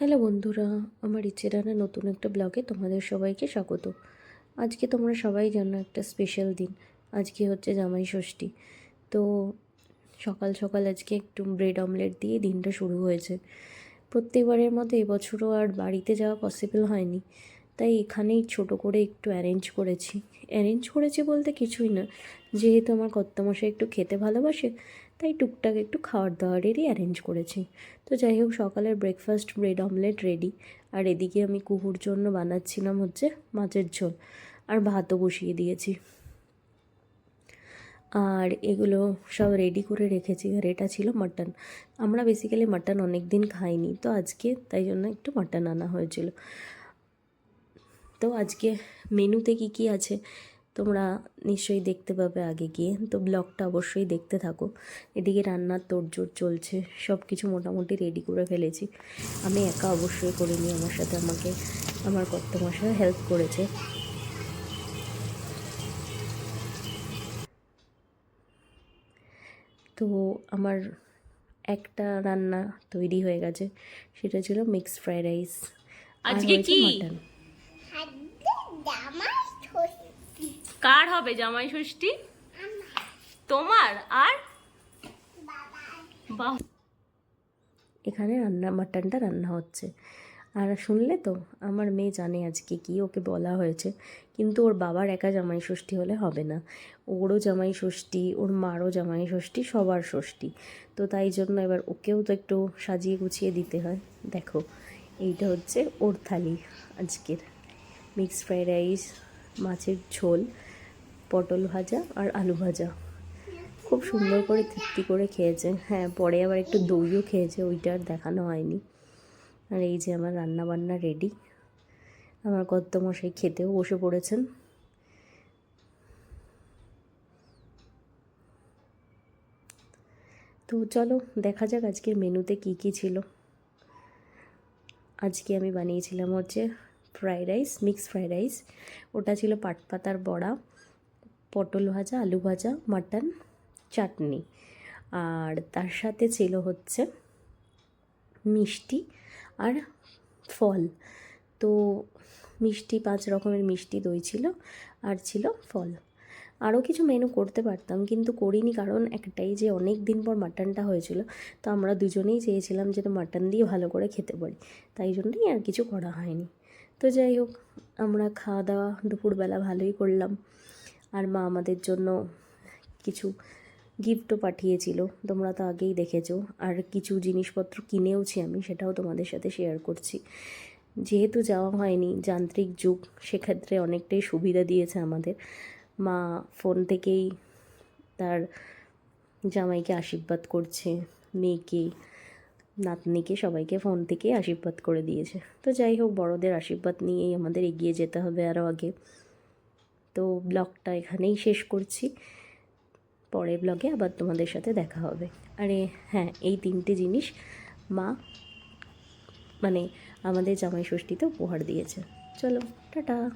Hello বন্ধুরা, আমার ইচ্ছে রানা নতুন একটা ব্লগে তোমাদের সবাইকে স্বাগত। আজকে তোমরা সবাই জানো একটা স্পেশাল দিন, আজকে হচ্ছে জামাই ষষ্ঠী। তো সকাল সকাল আজকে একটু ব্রেড অমলেট দিয়ে দিনটা শুরু হয়েছে। প্রত্যেকবারের মতো এবছরও আর বাড়িতে যাওয়া পসিবল হয়নি, তাই এখানেই ছোট করে একটু অ্যারেঞ্জ করেছি। অ্যারেঞ্জ করেছি বলতে কিছুই না, যেহেতু আমার কর্তামশাই একটু খেতে ভালোবাসে তাই টুকটাক একটু খাওয়ার দাওয়ারেরই অ্যারেঞ্জ করেছি। তো যাই হোক, সকালের ব্রেকফাস্ট ব্রেড অমলেট রেডি আর এদিকে আমি কুকুর জন্য বানাচ্ছিলাম হচ্ছে মাছের ঝোল। আর ভাতও বসিয়ে দিয়েছি। আর এগুলো সব রেডি করে রেখেছি। আর এটা ছিল মাটন আমরা বেসিক্যালি মাটন অনেক দিন খাইনি। তো আজকে তাই জন্য একটু মাটন আনা হয়েছিল। তো আজকে মেনুতে কি কি আছে? তোমরা নিশ্চয়ই দেখতে পাবে আগে গিয়ে। তো ব্লগটা অবশ্যই দেখতে থাকো। এদিকে রান্নার তোড়জোড় চলছে। সব কিছু মোটামুটি রেডি করে ফেলেছি। আমি একা অবশ্যই করিনি আমার সাথে আমাকে আমার কর্তমশাই হেল্প করেছে। তো আমার একটা রান্না তৈরি হয়ে গেছে। সেটা ছিল মিক্স ফ্রাইড রাইস আজকে কি? মাটন কার হবে, জামাই ষষ্ঠী? তোমার আর? এখানে রান্না, মাটনটা রান্না হচ্ছে। আর শুনলে তো, আমার মেয়ে জানে আজকে কি ওকে বলা হয়েছে। কিন্তু ওর বাবার একা জামাই ষষ্ঠী হলে হবে না। ওরও জামাই ষষ্ঠী, ওর মারও জামাই ষষ্ঠী, সবার ষষ্ঠী। তো তাই জন্য এবার ওকেও তো একটু সাজিয়ে গুছিয়ে দিতে হয়। দেখো, এইটা হচ্ছে ওর থালি আজকের। মিক্সড ফ্রাইড রাইস, মাছের ঝোল। পটল ভাজা আর আলু ভাজা। খুব সুন্দর করে তৃপ্তি করে খেয়েছে হ্যাঁ পরে আবার একটু দইও খেয়েছে, ওইটা আর দেখানো হয়নি। আর এই যে আমার রান্না বান্না রেডি আমার কর্তমশাই খেতেও বসে পড়েছেন। তো চলো, দেখা যাক আজকের মেনুতে কি কি ছিল। আজকে আমি বানিয়েছিলাম হচ্ছে fried rice mix fried rice ওটা ছিল পাটপাতার বড়া। পটল ভাজা, আলু ভাজা, মাটন, চাটনি। আর তার সাথে ছিল হচ্ছে মিষ্টি আর ফল। তো মিষ্টি, পাঁচ রকমের মিষ্টি দই ছিল আর ছিল ফল। আরও কিছু মেনু করতে পারতাম, কিন্তু করিনি কারণ একটাই যে অনেক দিন পর মাটনটা হয়েছিল, তো আমরা দুজনেই চেয়েছিলাম যে মাটন দিয়ে ভালো করে খেতে পারি। তাই জন্যই আর কিছু করা হয়নি। তো যাই হোক, আমরা খাওয়া দাওয়া দুপুরবেলা ভালোই করলাম। আর মা আমাদের জন্য কিছু গিফটও পাঠিয়েছিল। তোমরা তো আগেই দেখেছ। আর কিছু জিনিসপত্র কিনেওছি আমি, সেটাও তোমাদের সাথে শেয়ার করছি। যেহেতু যাওয়া হয়নি, যান্ত্রিক যুগ, সেক্ষেত্রে অনেকটাই সুবিধা দিয়েছে আমাদের। মা ফোন থেকেই তার জামাইকে আশীর্বাদ করছে, মেয়েকে, নাতনিকে, সবাইকে ফোন থেকেই আশীর্বাদ করে দিয়েছে। তো যাই হোক, বড়দের আশীর্বাদ নিয়েই আমাদের এগিয়ে যেতে হবে আরও আগে। তো ব্লগটা এখানেই শেষ করছি। পরের ব্লগে আবার তোমাদের সাথে দেখা হবে। আরে হ্যাঁ এই তিনটে জিনিস মা মানে আমাদের জামাই ষষ্ঠীতে উপহার দিয়েছে। চলো, টাটা।